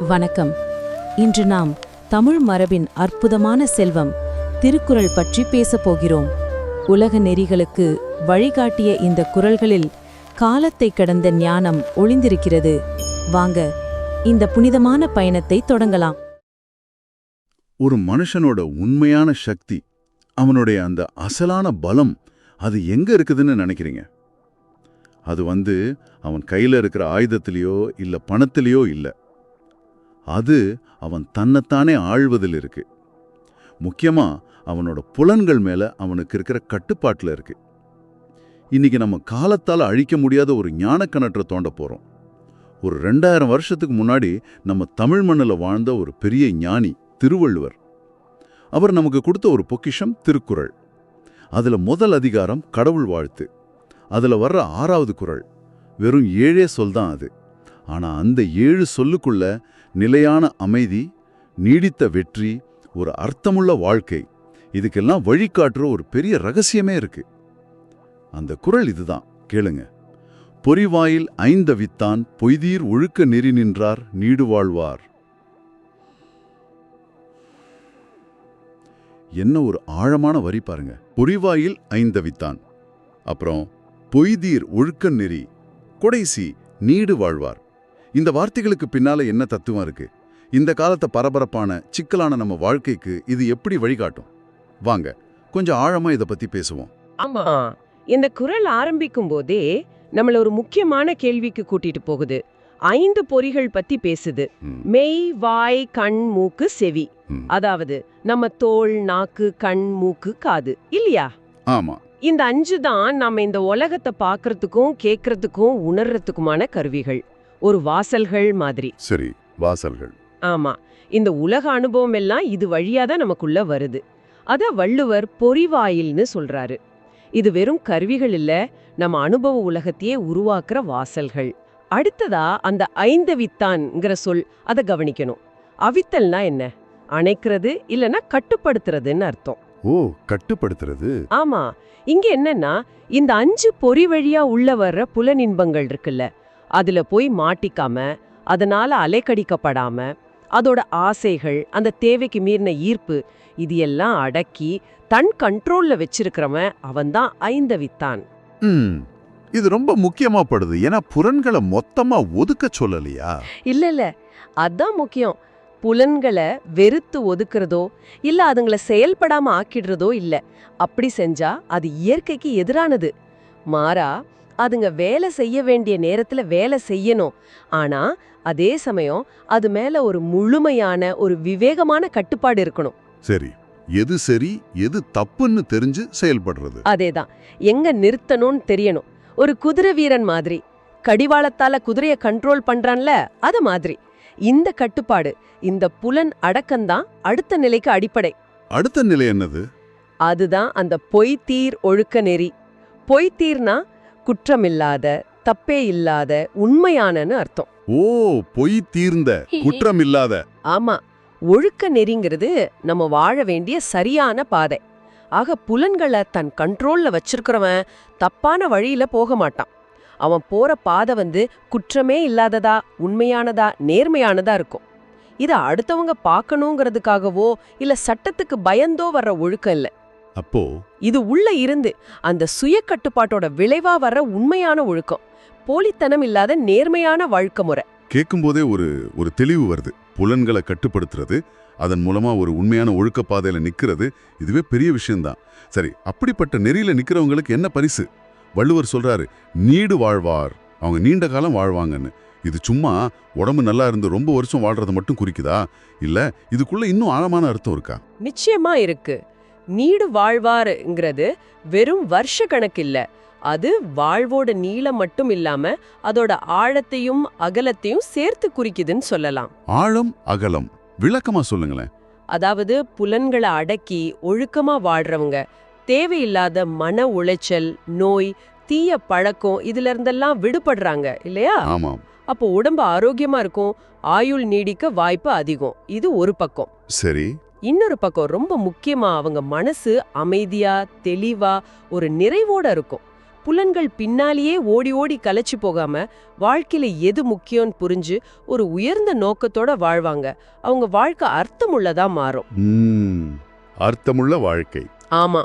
வணக்கம். இன்று நாம் தமிழ் மரபின் அற்புதமான செல்வம் திருக்குறள் பற்றி பேசப் போகிறோம். உலக நெறிகளுக்கு வழிகாட்டிய இந்த குறள்களில் காலத்தை கடந்த ஞானம் ஒளிந்திருக்கிறது. வாங்க இந்த புனிதமான பயணத்தை தொடங்கலாம். ஒரு மனுஷனோட உண்மையான சக்தி அவனுடைய அந்த அசலான பலம் அது எங்க இருக்குதுன்னு நினைக்கிறீங்க? அது வந்து அவன் கையில இருக்கிற ஆயுதத்திலேயோ இல்ல பணத்திலேயோ இல்ல. அது அவன் தன்னைத்தானே ஆழ்வதில் இருக்கு. முக்கியமா அவனோட புலன்கள் மேல அவனுக்கு இருக்கிற கட்டுப்பாட்டில் இருக்கு. இன்னைக்கு நம்ம காலத்தால் அழிக்க முடியாத ஒரு ஞானக்கணற்றை தோண்ட போறோம். ஒரு ரெண்டாயிரம் வருஷத்துக்கு முன்னாடி நம்ம தமிழ் மண்ணில் வாழ்ந்த ஒரு பெரிய ஞானி திருவள்ளுவர். அவர் நமக்கு கொடுத்த ஒரு பொக்கிஷம் திருக்குறள். அதில் முதல் அதிகாரம் கடவுள் வாழ்த்து. அதில் வர்ற ஆறாவது குறள் வெறும் ஏழே சொல் தான் அது. ஆனால் அந்த ஏழு சொல்லுக்குள்ள நிலையான அமைதி நீடித்த வெற்றி ஒரு அர்த்தமுள்ள வாழ்க்கை. இதுக்கெல்லாம் வழிகாட்டுற ஒரு பெரிய ரகசியமே இருக்கு. அந்த குறள் இதுதான். கேளுங்க. பொறிவாயில் ஐந்தவித்தான் பொய்தீர் ஒழுக்க நெறி நின்றார் நீடு வாழ்வார். என்ன ஒரு ஆழமான வரி பாருங்க. பொறிவாயில் ஐந்தவித்தான். அப்புறம் பொய்தீர் ஒழுக்க நெறி கொடைசி நீடு வாழ்வார். இந்த வார்த்தைகளுக்கு பின்னால என்ன தத்துவம் இருக்கு? இந்த காலத்தை பரபரப்பான சிக்கலான நம்ம வாழ்க்கைக்கு இது எப்படி வழிகாட்டும்? வாங்க கொஞ்சம் ஆழமா இதை பத்தி பேசுவோம். ஆமா. இந்த குரல் ஆரம்பிக்கும் போதே நம்மள ஒரு முக்கியமான கேள்விக்கு கூட்டிட்டு போகுது. ஐந்து பொறிகள் பத்தி பேசுது. மெய் வாய் கண் மூக்கு செவி. அதாவது நம்ம தோல் நாக்கு கண் மூக்கு காது. இல்லையா? ஆமா. இந்த அஞ்சு தான் நம்ம இந்த உலகத்தை பார்க்கறதுக்கும் கேட்கறதுக்கும் உணர்றதுக்குமான கருவிகள். ஒரு வாசல்கள் மாதிரி. சரி வாசல்கள். ஆமா. இந்த உலக அனுபவம் எல்லாம் இது வழியா தான் நமக்குள்ள வருது. அத வள்ளுவர் பொறிவாயில்னு சொல்றாரு. இது வெறும் கருவிகள் இல்ல நம்ம அனுபவ உலகத்தையே உருவாக்குற வாசல்கள். அடுத்ததா அந்த ஐந்தவித்தான்ங்கிற சொல் அத கவனிக்கணும். அவித்தல்னா என்ன? அணைக்கிறது இல்லனா கட்டுப்படுத்துறதுன்னு அர்த்தம். ஓ கட்டுப்படுத்துறது? ஆமா. இங்க என்னன்னா இந்த அஞ்சு பொறி வழியா உள்ள வர்ற புலனின்பங்கள் இருக்குல்ல அதுல போய் மாட்டிக்காம அதனால அலைக்கடிக்கப்படாம அதோட ஆசைகள் அந்த தேவைக்கு மீறின ஈர்ப்பு இது எல்லாம் அடக்கி தன் கண்ட்ரோல்ல வச்சிருக்கிறவன் அவன்தான் ஐந்தவித்தான். இது ரொம்ப முக்கியமா படுது. ஏன்னா புறன்களை மொத்தமா ஒதுக்க சொல்லலையா? இல்ல இல்ல. அதான் முக்கியம். புலன்களை வெறுத்து ஒதுக்குறதோ இல்ல அதுங்கள செயல்படாம ஆக்கிடுறதோ இல்ல. அப்படி செஞ்சா அது இயற்கைக்கு எதிரானது. மாறா அதுங்க வேலை செய்ய வேண்டிய நேரத்துல வேலை செய்யணும். ஆனா அதே சமயம் அது மேல ஒரு முழுமையான ஒரு விவேகமான கட்டுப்பாடு இருக்கணும். சரி. எது சரி எது தப்புன்னு தெரிஞ்சு செயல்படுறது. அதேதான். எங்க நிறுத்தணும்னு தெரியணும். ஒரு குதிரை வீரன் மாதிரி. கடிவாளத்தால குதிரைய கண்ட்ரோல் பண்றான்ல அது மாதிரி. இந்த கட்டுப்பாடு இந்த புலன் அடக்கம்தான் அடுத்த நிலைக்கு அடிப்படை. அடுத்த நிலை என்னது? அதுதான் அந்த பொய்த்தீர் ஒழுக்க நெறி. பொய்த்தீர்னா குற்றமில்லாத தப்பே இல்லாத உண்மையானன்னு அர்த்தம். ஓ பொய் தீர்ந்த குற்றம் இல்லாத ஆமா ஒழுக்க நெறிங்கிறது நம்ம வாழ வேண்டிய சரியான பாதை. ஆக புலன்களை தன் கண்ட்ரோல்ல வச்சிருக்கிறவன் தப்பான வழியில போக மாட்டான். அவன் போற பாதை வந்து குற்றமே இல்லாததா உண்மையானதா நேர்மையானதா இருக்கும். இத அடுத்தவங்க பார்க்கணுங்கிறதுக்காகவோ இல்ல சட்டத்துக்கு பயந்தோ வர்ற ஒழுக்கம் இல்ல. அப்போ இது உள்ள இருந்து அந்த சுய கட்டுப்பாட்டோட விளைவா வர்ற உண்மையான ஒழுக்கம் போலித்தனம் இல்லாத நேர்மையான வாழ்க்கை முறை. கேட்கும்போதே ஒரு ஒரு தெளிவு வருது. புலன்களை கட்டுப்படுத்துறது அதன் மூலமா ஒரு உண்மையான ஒழுக்க பாதையில நிக்கிறது இதுவே பெரிய விஷயம்தான். சரி அப்படிப்பட்ட நெறியில நிக்கிறவங்களுக்கு என்ன பரிசு? வள்ளுவர் சொல்றாரு நீடு வாழ்வார். அவங்க நீண்ட காலம் வாழ்வாங்கன்னு. இது சும்மா உடம்பு நல்லா இருந்து ரொம்ப வருஷம் வாழ்றத மட்டும் குறிக்குதா? இல்ல இதுக்குள்ள இன்னும் ஆழமான அர்த்தம் இருக்கா? நிச்சயமா இருக்கு. நீடு வாழ்வாருங்கிறது வெறும் வருஷ கணக்கு இல்ல அது வாழ்வோட நீளம் மட்டும் இல்லாம அதோட ஆழத்தையும் அகலத்தையும் சேர்த்து குறிக்குதுன்னு சொல்லலாம். ஆழம் அகலம். விளக்கமா சொல்லுங்களேன். அதாவது புலன்களை அடக்கி ஒழுக்கமா வாழ்றவங்க. தேவையில்லாத மன உளைச்சல் நோய் தீய பழக்கம் இதுல இருந்தெல்லாம் விடுபடுறாங்க இல்லையா? ஆமாம். அப்போ உடம்பு ஆரோக்கியமா இருக்கும் ஆயுள் நீடிக்க வாய்ப்பு அதிகம். இது ஒரு பக்கம். சரி. இன்னொரு பக்கம் ரொம்ப முக்கியமா அவங்க மனசு அமைதியா தெளிவா ஒரு நிறைவோட இருக்கும். புலன்கள் பின்னாலேயே ஓடி ஓடி கலைச்சு போகாம வாழ்க்கையில எது முக்கியம்னு புரிஞ்சு ஒரு உயர்ந்த நோக்கத்தோட வாழ்வாங்க. அவங்க வாழ்க்கை அர்த்தமுள்ளதா மாறும். அர்த்தமுள்ள வாழ்க்கை. ஆமா.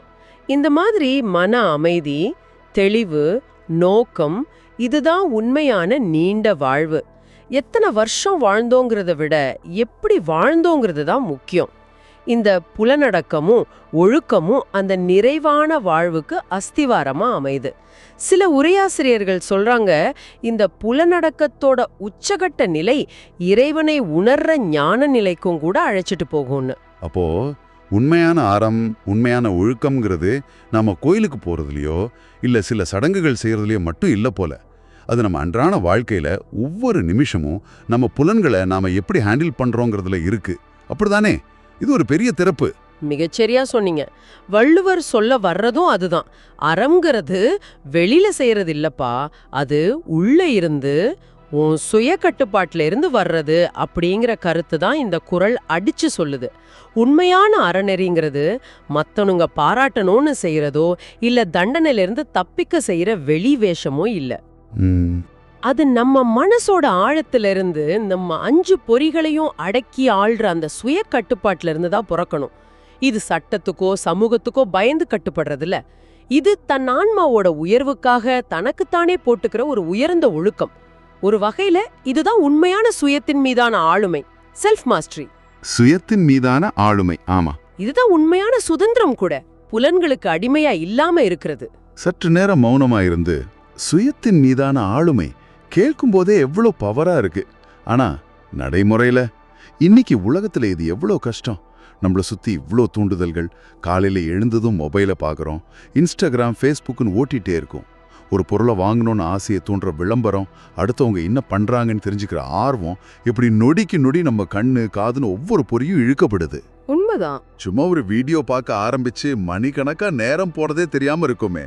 இந்த மாதிரி மன அமைதி தெளிவு நோக்கம் இதுதான் உண்மையான நீண்ட வாழ்வு. எத்தனை வருஷம் வாழ்ந்தோங்கிறத விட எப்படி வாழ்ந்தோங்கிறது தான் முக்கியம். இந்த புலனடக்கமும் ஒழுக்கமும் அந்த நிறைவான வாழ்வுக்கு அஸ்திவாரமாக அமையுது சில உரையாசிரியர்கள் சொல்றாங்க இந்த புலனடக்கத்தோட உச்சகட்ட நிலை இறைவனை உணர்ற ஞான நிலைக்கும் கூட அழைச்சிட்டு போகும்னு. அப்போ உண்மையான அறம் உண்மையான ஒழுக்கம்ங்கிறது நாம கோயிலுக்கு போறதுலயோ இல்ல சில சடங்குகள் செய்யறதுலயோ மட்டும் இல்லை போல. அது நம்ம அன்றாட வாழ்க்கையில ஒவ்வொரு நிமிஷமும் நம்ம புலன்களை நாம எப்படி ஹேண்டில் பண்றோங்கிறதுல இருக்கு. அப்படிதானே இது ஒரு பெரிய திறப்பு. மிகச்சரியா சொன்னீங்க. வள்ளுவர் சொல்ல வர்றதும் அதுதான். அறம்ங்கிறது வெளியில செய்யறது இல்லப்பா. அது உள்ள இருந்து உன் சுய கட்டுப்பாட்டுல இருந்து வர்றது அப்படிங்கிற கருத்து தான் இந்த குறள் அடிச்சு சொல்லுது. உண்மையான அறநெறிங்கிறது மத்தவனுங்க பாராட்டணும்னு செய்யறதோ இல்ல தண்டனையில இருந்து தப்பிக்க செய்யற வெளி வேஷமோ இல்ல. அது நம்ம மனசோட ஆழத்துல இருந்து நம்ம அஞ்சு பொறிகளையும் அடக்கி ஆள்ற அந்த சுய கட்டுப்பாட்டுல இருந்து தான் பிறக்கணும். இது சட்டத்துக்கோ சமூகத்துக்கோ பயந்து கட்டுப்படுறதில்ல. இது தன் ஆன்மாவோட உயர்வுக்காக தனக்குத்தானே போட்டுக்கிற ஒரு உயர்ந்த ஒழுக்கம். ஒரு வகையில இதுதான் உண்மையான சுயத்தின் மீதான ஆளுமை செல்ஃப் மாஸ்டரி சுயத்தின் மீதான ஆளுமை ஆமா. இதுதான் உண்மையான சுதந்திரம் கூட புலன்களுக்கு அடிமையா இல்லாம இருக்கிறது. சற்று நேரம் மௌனமா இருந்து சுயத்தின் மீதான ஆளுமை கேட்கும்போதே எவ்வளோ பவரா இருக்கு. ஆனா நடைமுறையில இன்னைக்கு உலகத்துல இது எவ்வளோ கஷ்டம். நம்மள சுத்தி இவ்ளோ தூண்டுதல்கள் காலையில எழுந்ததும் மொபைலை பார்க்குறோம் இன்ஸ்டாகிராம் ஃபேஸ்புக்குன்னு ஓட்டிகிட்டே இருக்கும். ஒரு பொருளை வாங்கணும்னு ஆசையை தூண்டுற விளம்பரம் அடுத்தவங்க என்ன பண்றாங்கன்னு தெரிஞ்சுக்கிற ஆர்வம் இப்படி நொடிக்கு நொடி நம்ம கண்ணு காதுன்னு ஒவ்வொரு பொறியும் இழுக்கப்படுது. உண்மைதான். சும்மா ஒரு வீடியோ பார்க்க ஆரம்பிச்சு மணிக்கணக்கா நேரம் போறதே தெரியாம இருக்குமே.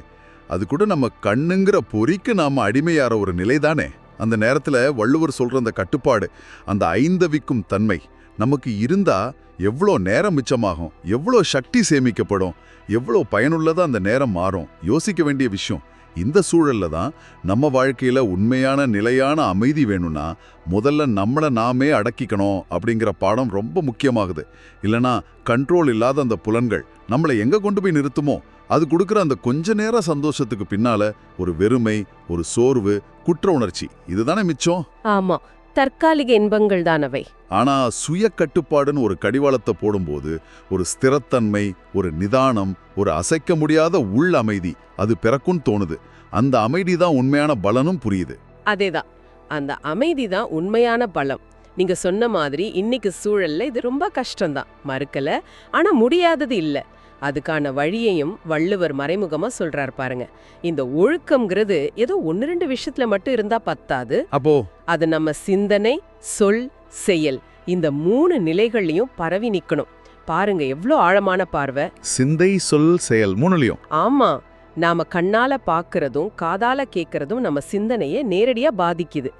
அது கூட நம்ம கண்ணுங்கிற பொறிக்கு நாம அடிமையாற ஒரு நிலைதானே? அந்த நேரத்தில் வள்ளுவர் சொல்கிற அந்த கட்டுப்பாடு அந்த ஐந்தவிக்கும் தன்மை நமக்கு இருந்தால் எவ்வளோ நேரம் மிச்சமாகும் எவ்வளோ சக்தி சேமிக்கப்படும் எவ்வளோ பயனுள்ளதாக அந்த நேரம் மாறும் யோசிக்க வேண்டிய விஷயம். இந்த சூழல்ல தான் நம்ம வாழ்க்கையில உண்மையான நிலையான அமைதி வேணும்னா முதல்ல நம்மளை நாமே அடக்கிக்கணும் அப்படிங்கிற பாடம் ரொம்ப முக்கியமாகுது. இல்லனா கண்ட்ரோல் இல்லாத அந்த புலன்கள் நம்மளை எங்க கொண்டு போய் நிறுத்துமோ அது கொடுக்குற அந்த கொஞ்ச நேர சந்தோஷத்துக்கு பின்னால ஒரு வெறுமை ஒரு சோர்வு குற்ற உணர்ச்சி. இதுதானே மிச்சம்? ஆமா. தற்காலிக இன்பங்கள் தானவை ஆனா சுய கட்டுப்பாடுன்னு ஒரு கடிவாளத்தை போடும்போது ஒரு ஸ்திரத்தன்மை ஒரு நிதானம் ஒரு அசைக்க முடியாத உள் அமைதி அது பிறக்கும் தோணுது. அந்த அமைதி தான் உண்மையான பலனும் புரியுது. அதேதான். அந்த அமைதி தான் உண்மையான பலம். நீங்க சொன்ன மாதிரி இன்னைக்கு சூழல்ல இது ரொம்ப கஷ்டம்தான். மறுக்கல. ஆனா முடியாதது இல்ல. அதுக்கான வழியையும் வள்ளுவர் மறைமுகமா சொல்றார் பாருங்க. இந்த ஒழுக்கம்ங்கிறது ஏதோ ஒன்னு ரெண்டு விஷயத்துல மட்டும் இருந்தா பத்தாது. அப்போ? அது நம்ம சிந்தனை சொல் செயல் இந்த மூணு நிலைகள்லயும் பரவி நிக்கணும். பாருங்க எவ்ளோ ஆழமான பார்வை. சிந்தை சொல் செயல் மூணுலயும். ஆமா. நாம கண்ணால பாக்குறதும் காதால கேக்குறதும் நம்ம சிந்தனையை நேரடியா பாதிக்குது.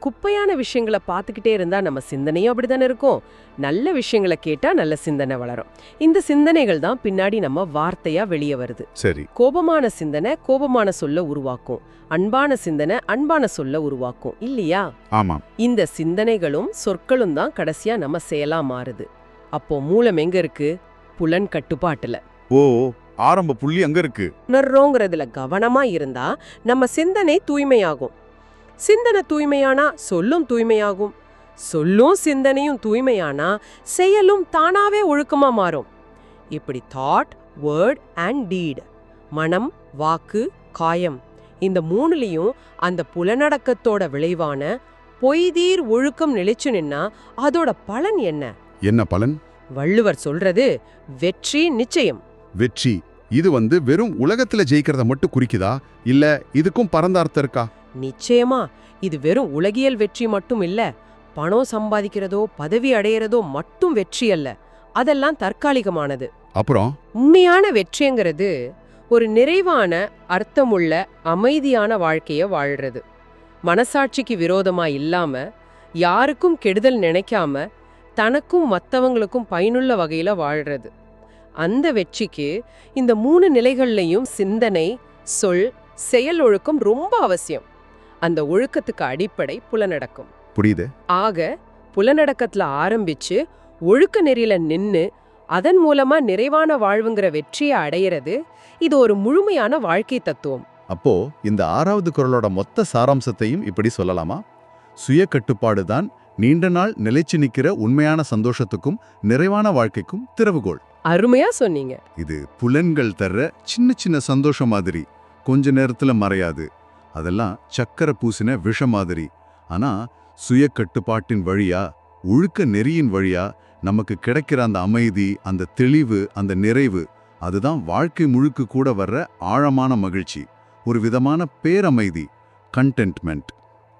குப்பையான விஷயங்களை பார்த்துக்கிட்டே இருந்தா நம்ம சிந்தனையும் அப்படிதானே இருக்கும். நல்ல விஷயங்களை கேட்டா நல்ல சிந்தனை வளரும். இந்த சிந்தனைகள் தான் பின்னாடி நம்ம வார்த்தையா வெளியே வருது. சரி. கோபமான சிந்தனை கோபமான சொல்ல உருவாக்கும். அன்பான சிந்தனை அன்பான சொல்ல உருவாக்கும். இல்லையா? ஆமாம் இந்த சிந்தனைகளும் சொற்களும் தான் கடைசியா நம்ம செயலா மாறுது. அப்போ மூலம் எங்க இருக்கு? புலன் கட்டுப்பாட்டுல. ஓ ஆரம்ப புள்ளி அங்க இருக்கு. உணர்றோங்கிறதுல கவனமா இருந்தா நம்ம சிந்தனை தூய்மையாகும். சிந்தனை தூய்மையானா சொல்லும் தூய்மையாகும். சொல்லும் சிந்தனையும் தூய்மையானா செயலும் தானாவே ஒழுக்கமா மாறும். இப்படி தாட் வேர்ட் அண்ட் டீட் மனம் வாக்கு காயம் இந்த மூணுலயும் அந்த புலனடக்கத்தோட விளைவான பொய்தீர் ஒழுக்கம் நிலைச்சு நின்னா அதோட பலன் என்ன? என்ன பலன்? வள்ளுவர் சொல்றது வெற்றி நிச்சயம். வெற்றி. இது வந்து வெறும் உலகத்துல ஜெயிக்கிறத மட்டும் குறிக்குதா? இல்ல இதுக்கும் பரந்த அர்த்தம் இருக்கா? நிச்சயமா இது வெறும் உலகியல் வெற்றி மட்டும் இல்ல பணம் சம்பாதிக்கிறதோ பதவி அடையறதோ மட்டும் வெற்றி அல்ல. அதெல்லாம் தற்காலிகமானது. அப்புறம்? உண்மையான வெற்றிங்கிறது ஒரு நிறைவான அர்த்தமுள்ள அமைதியான வாழ்க்கைய வாழ்றது. மனசாட்சிக்கு விரோதமா இல்லாம யாருக்கும் கெடுதல் நினைக்காம தனக்கும் மத்தவங்களுக்கும் பயனுள்ள வகையில வாழ்றது. அந்த வெற்றிக்கு இந்த மூணு நிலைகள்லையும் சிந்தனை சொல் செயல் ஒழுக்கம் ரொம்ப அவசியம். அந்த ஒழுக்கத்துக்கு அடிப்படை புலனடக்கம் புரியுது. ஆக புலனடக்கத்துல ஆரம்பிச்சு ஒழுக்க நெறியில நின்னு அதன் மூலமா நிறைவான வாழ்வுங்கிற வெற்றியை அடையிறது இது ஒரு முழுமையான வாழ்க்கை தத்துவம். அப்போ இந்த ஆறாவது குரலோட மொத்த சாராம்சத்தையும் இப்படி சொல்லலாமா? சுய கட்டுப்பாடு தான் நீண்ட நாள் நிலைச்சு நிக்கிற உண்மையான சந்தோஷத்துக்கும் நிறைவான வாழ்க்கைக்கும் திறவுகோல் அருமையா சொன்னீங்க. இது புலன்கள் தர்ற சின்ன சின்ன சந்தோஷம் மாதிரி. கொஞ்ச நேரத்துல மறையாது. அதெல்லாம் சக்கரை பூசின விஷம் மாதிரி. ஆனா சுய கட்டுப்பாட்டின் வழியா ஒழுக்க நெறியின் வழியா நமக்கு கிடைக்கிற அந்த அமைதி அந்த தெளிவு அந்த நிறைவு அதுதான் வாழ்க்கை முழுக்க கூட வர்ற ஆழமான மகிழ்ச்சி. ஒரு விதமான பேரமைதி கண்டென்ட்மெண்ட்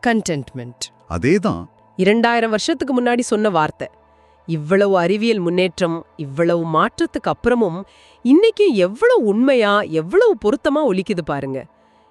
கண்டென்ட்மெண்ட் அதேதான். இரண்டாயிரம் வருஷத்துக்கு முன்னாடி சொன்ன வார்த்தை. இவ்வளவு அறிவியல் முன்னேற்றம் இவ்வளவு மாற்றத்துக்கு அப்புறமும் இன்னைக்கு எவ்வளவு உண்மையா எவ்வளவு பொருத்தமா ஒலிக்குது பாருங்க.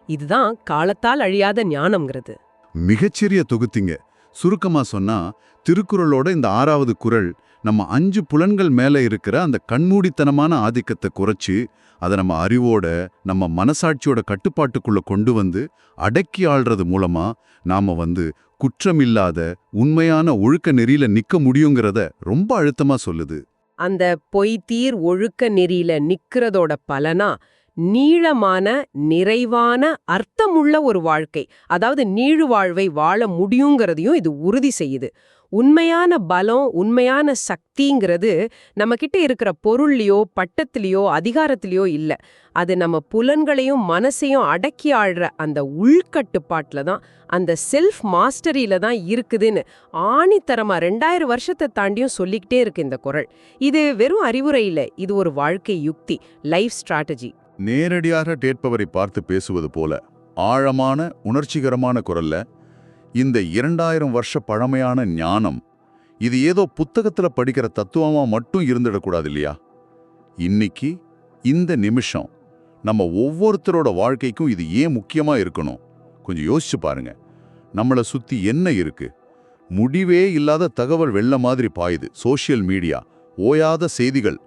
இதுதான் காலத்தால் அழியாத ஞானம்ங்கிறது. மிகச்சிறிய தொகுத்திங்க. சுருக்கமா சொன்னா திருக்குறளோட இந்த ஆறாவது குறள் நம்ம அஞ்சு புலன்கள் மேல இருக்கிற அந்த கண்மூடித்தனமான ஆதிக்கத்தை குறைச்சு அதை நம்ம அறிவோட நம்ம மனசாட்சியோட கட்டுப்பாட்டுக்குள்ள கொண்டு வந்து அடக்கி ஆள்றது மூலமா நாம வந்து குற்றமில்லாத உண்மையான ஒழுக்க நெறியில நிக்க முடியுங்கிறத ரொம்ப அழுத்தமா சொல்லுது. அந்த பொய்தீர் ஒழுக்க நெறியில நிக்கிறதோட பலனா நீளமான நிறைவான அர்த்தமுள்ள ஒரு வாழ்க்கை. அதாவது நீழு வாழ்வை வாழ முடியுங்கிறதையும் இது உறுதி செய்யுது. உண்மையான பலம் உண்மையான சக்திங்கிறது நம்மக்கிட்ட இருக்கிற பொருள்லையோ பட்டத்திலயோ அதிகாரத்திலயோ இல்ல. அது நம்ம புலன்களையும் மனசையும் அடக்கி ஆள்ற அந்த உள்கட்டுப்பாட்டுல தான் அந்த செல்ஃப் மாஸ்டரியில் தான் இருக்குதுன்னு ஆணித்தரமா ரெண்டாயிரம் வருஷத்தை தாண்டியும் சொல்லிக்கிட்டே இருக்கு இந்த குரல். இது வெறும் அறிவுரை இல்ல இது ஒரு வாழ்க்கை யுக்தி லைஃப் ஸ்ட்ராட்டஜி நேரடியாக கேட்பவரை பார்த்து பேசுவது போல ஆழமான உணர்ச்சிகரமான குரல்ல இந்த இரண்டாயிரம் வருஷ பழமையான ஞானம் இது ஏதோ புத்தகத்துல படிக்கிற தத்துவமா மட்டும் இருந்துடக்கூடாது இல்லையா? இன்னைக்கு இந்த நிமிஷம் நம்ம ஒவ்வொருத்தரோட வாழ்க்கைக்கும் இது ஏன் முக்கியமா இருக்கணும்? கொஞ்சம் யோசிச்சு பாருங்க. நம்மள சுத்தி என்ன இருக்கு? முடிவே இல்லாத தகவல் வெள்ள மாதிரி பாயுது. சோஷியல் மீடியா ஓயாத செய்திகள்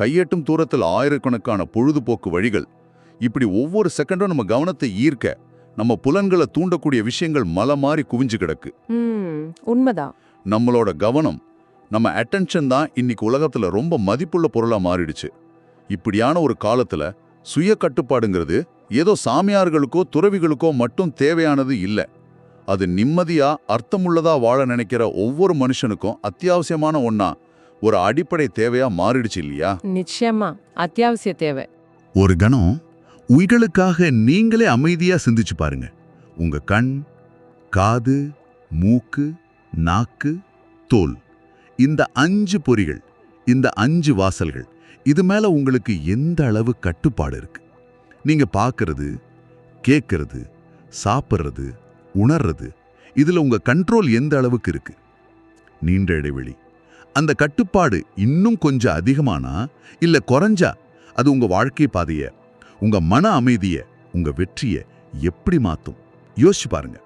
கையெட்டும் தூரத்தில் ஆயிரக்கணக்கான பொழுதுபோக்கு வழிகள். இப்படி ஒவ்வொரு செகண்டும் நம்ம கவனத்தை ஈர்க்க நம்ம புலன்களை தூண்டக்கூடிய விஷயங்கள் மலை மாறி குவிஞ்சு கிடக்கு. உண்மைதான் நம்மளோட கவனம் நம்ம அட்டென்ஷன் தான் இன்னைக்கு உலகத்துல ரொம்ப மதிப்புள்ள பொருளா மாறிடுச்சு. இப்படியான ஒரு காலத்துல சுய கட்டுப்பாடுங்கிறது ஏதோ சாமியார்களுக்கோ துறவிகளுக்கோ மட்டும் தேவையானது இல்ல. அது நிம்மதியா அர்த்தமுள்ளதா வாழ நினைக்கிற ஒவ்வொரு மனுஷனுக்கும் அத்தியாவசியமான ஒண்ணா ஒரு அடிப்படை தேவையா மாறிடுச்சு இல்லையா? நிச்சயமா. அத்தியாவசிய தேவை. ஒரு கணம் உயிர்களுக்காக நீங்களே அமைதியா சிந்திச்சு பாருங்க. உங்க கண் காது மூக்கு நாக்கு தோல். இந்த அஞ்சு பொறிகள் இந்த அஞ்சு வாசல்கள் இது மேல உங்களுக்கு எந்த அளவு கட்டுப்பாடு இருக்கு? நீங்க பார்க்கறது கேட்கறது சாப்பிட்றது உணர்றது இதுல உங்க கண்ட்ரோல் எந்த அளவுக்கு இருக்கு? நீண்ட இடைவெளி. அந்த கட்டுப்பாடு இன்னும் கொஞ்சம் அதிகமானா இல்ல குறைஞ்சா அது உங்க வாழ்க்கை பாதைய உங்க மன அமைதிய உங்க வெற்றிய எப்படி மாத்தும்? யோசிச்சு பாருங்க.